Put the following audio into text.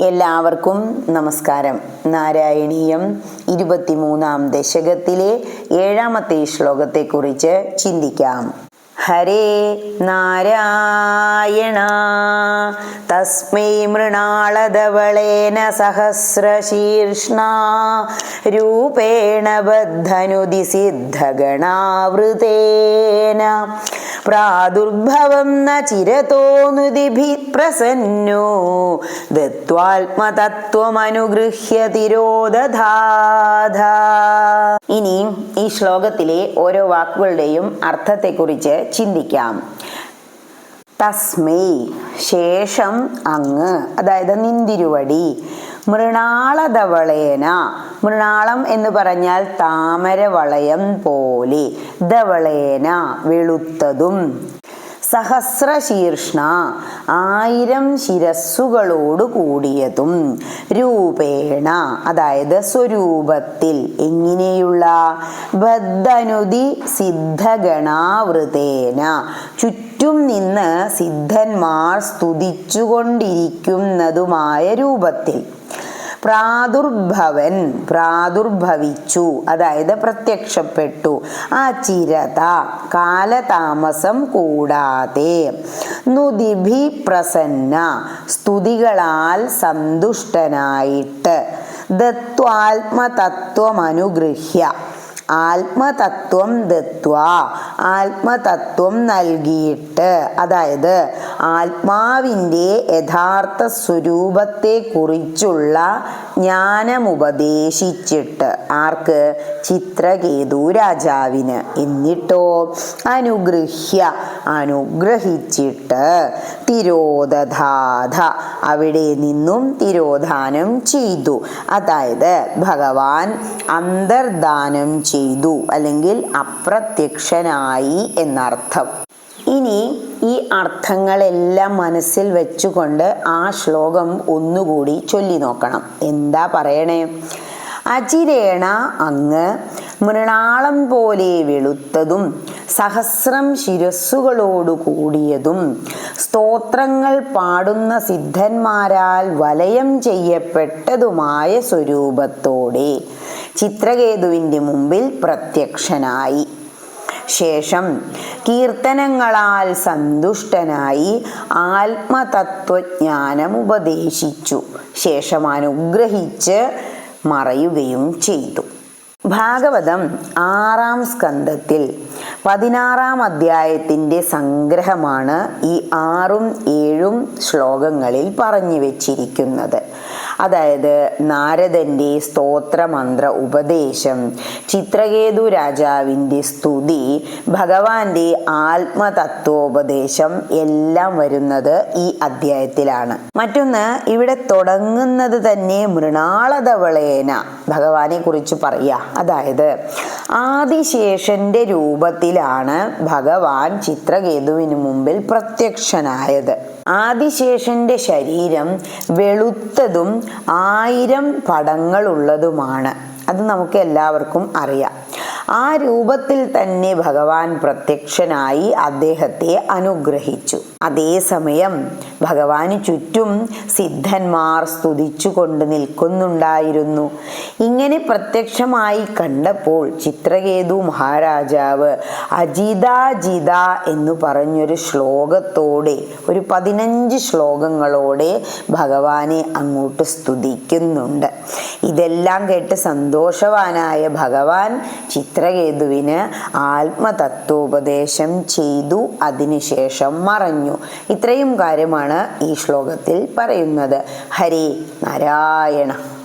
എല്ലാവർക്കും നമസ്കാരം. നാരായണീയം ഇരുപത്തിമൂന്നാം ദശകത്തിലെ ഏഴാമത്തെ ശ്ലോകത്തെ കുറിച്ച് ചിന്തിക്കാം. ഹരേ നാരായണ. തസ്മൈ മൃണാളധവളേന സഹസ്രശീർഷ്ണ. രൂപേണ ബദ്ധനുതി സിദ്ധഗണാവൃതേന. പ്രാദുർഭവം ന ചിരതോനുതിഭി പ്രസന്നോ. ദത്വാത്മതത്വമനുഗൃഹ്യ തിരോദധാധ. ഇനി ഈ ശ്ലോകത്തിലെ ഓരോ വാക്കുകളുടെയും അർത്ഥത്തെക്കുറിച്ച് ചിന്തിക്കാം. തസ്മൈ ശേഷം അങ്ങ് അതായത് നിന്തിരുവടി മൃണാളധവളേന മൃണാളം എന്ന് പറഞ്ഞാൽ താമര വളയം പോലെ. ധവളേന വെളുത്തതും. സഹസ്രശീർഷ്ണ ആയിരം ശിരസ്സുകളോട് കൂടിയതും. രൂപേണ അതായത് സ്വരൂപത്തിൽ എങ്ങനെയുള്ള? ബദ്ധനുതി സിദ്ധഗണാവൃതേന. ചുറ്റും നിന്ന് സിദ്ധന്മാർ സ്തുതിച്ചുകൊണ്ടിരിക്കുന്നതുമായ രൂപത്തിൽ. പ്രാദുർഭവൻ പ്രാദുർഭവിച്ചു അതായത് പ്രത്യക്ഷപ്പെട്ടു. ആ ചിരത കാലതാമസം കൂടാതെ. നുതിഭി പ്രസന്ന സ്തുതികളാൽ സന്തുഷ്ടനായിട്ട്. ദത്വാത്മതത്വമനുഗൃഹ്യ. ആത്മതത്വം ദത്വ ആത്മതത്വം നൽകിയിട്ട് അതായത് ആത്മാവിന്റെ യഥാർത്ഥ സ്വരൂപത്തെക്കുറിച്ചുള്ള ജ്ഞാനമുപദേശിച്ചിട്ട്. ആർക്ക്? ചിത്രകേതു രാജാവിന്. എന്നിട്ടോ? അനുഗൃഹ്യ അനുഗ്രഹിച്ചിട്ട്. തിരോധാധ അവിടെ നിന്നും തിരോധാനം ചെയ്തു. അതായത് ഭഗവാൻ അന്തർദാനം ചെയ്തു. അല്ലെങ്കിൽ അപ്രത്യക്ഷനായി എന്നർത്ഥം. ഇനി ഈ അർത്ഥങ്ങളെല്ലാം മനസ്സിൽ വെച്ചുകൊണ്ട് ആ ശ്ലോകം ഒന്നുകൂടി ചൊല്ലി നോക്കണം. എന്താ പറയണേ? അചിരേണ അങ്ങ് മൃണാളം പോലെ വെളുത്തതും സഹസ്രം ശിരസ്സുകളോട് കൂടിയതും സ്തോത്രങ്ങൾ പാടുന്ന സിദ്ധന്മാരാൽ വലയം ചെയ്യപ്പെട്ടതുമായ സ്വരൂപത്തോടെ ചിത്രകേതുവിന്റെ മുമ്പിൽ പ്രത്യക്ഷനായി. ശേഷം കീർത്തനങ്ങളാൽ സന്തുഷ്ടനായി ആത്മതത്വജ്ഞാനം ഉപദേശിച്ചു. ശേഷം അനുഗ്രഹിച്ച് മറയുകയും ചെയ്തു. ഭാഗവതം ആറാം സ്കന്ധത്തിൽ പതിനാറാം അധ്യായത്തിന്റെ സംഗ്രഹമാണ് ഈ ആറും ഏഴും ശ്ലോകങ്ങളിൽ പറഞ്ഞു വച്ചിരിക്കുന്നത്. അതായത് നാരദന്റെ സ്തോത്രമന്ത്ര ഉപദേശം ചിത്രകേതു രാജാവിന്റെ സ്തുതി ഭഗവാന്റെ ആത്മതത്വോപദേശം എല്ലാം വരുന്നത് ഈ അധ്യായത്തിലാണ്. മറ്റൊന്ന് ഇവിടെ തുടങ്ങുന്നത് തന്നെ മൃണാളതവളേന ഭഗവാനെ കുറിച്ച് പറയുക അതായത് ആദിശേഷന്റെ രൂപത്തിലാണ് ഭഗവാൻ ചിത്രകേതുവിന് മുമ്പിൽ പ്രത്യക്ഷനായത്. ആദിശേഷന്റെ ശരീരം വെളുത്തതും ആയിരം പടങ്ങളുള്ളതുമാണ്. അത് നമുക്ക് എല്ലാവർക്കും അറിയാം. ആ രൂപത്തിൽ തന്നെ ഭഗവാൻ പ്രത്യക്ഷനായി അദ്ദേഹത്തെ അനുഗ്രഹിച്ചു. അതേസമയം ഭഗവാന് ചുറ്റും സിദ്ധന്മാർ സ്തുതിച്ചുകൊണ്ട് നിൽക്കുന്നുണ്ടായിരുന്നു. ഇങ്ങനെ പ്രത്യക്ഷമായി കണ്ടപ്പോൾ ചിത്രകേതു മഹാരാജാവ് അജിതാജിത എന്ന് പറഞ്ഞൊരു ശ്ലോകത്തോടെ ഒരു പതിനഞ്ച് ശ്ലോകങ്ങളോടെ ഭഗവാനെ അങ്ങോട്ട് സ്തുതിക്കുന്നുണ്ട്. ഇതെല്ലാം കേട്ട് സന്തോഷവാനായ ഭഗവാൻ ചിത്രകേതുവിന് ആത്മതത്വോപദേശം ചെയ്തു. അതിനുശേഷം മറഞ്ഞു. ഇത്രയും കാര്യമാണ് ഈ ശ്ലോകത്തിൽ പറയുന്നത്. ഹരി നാരായണ.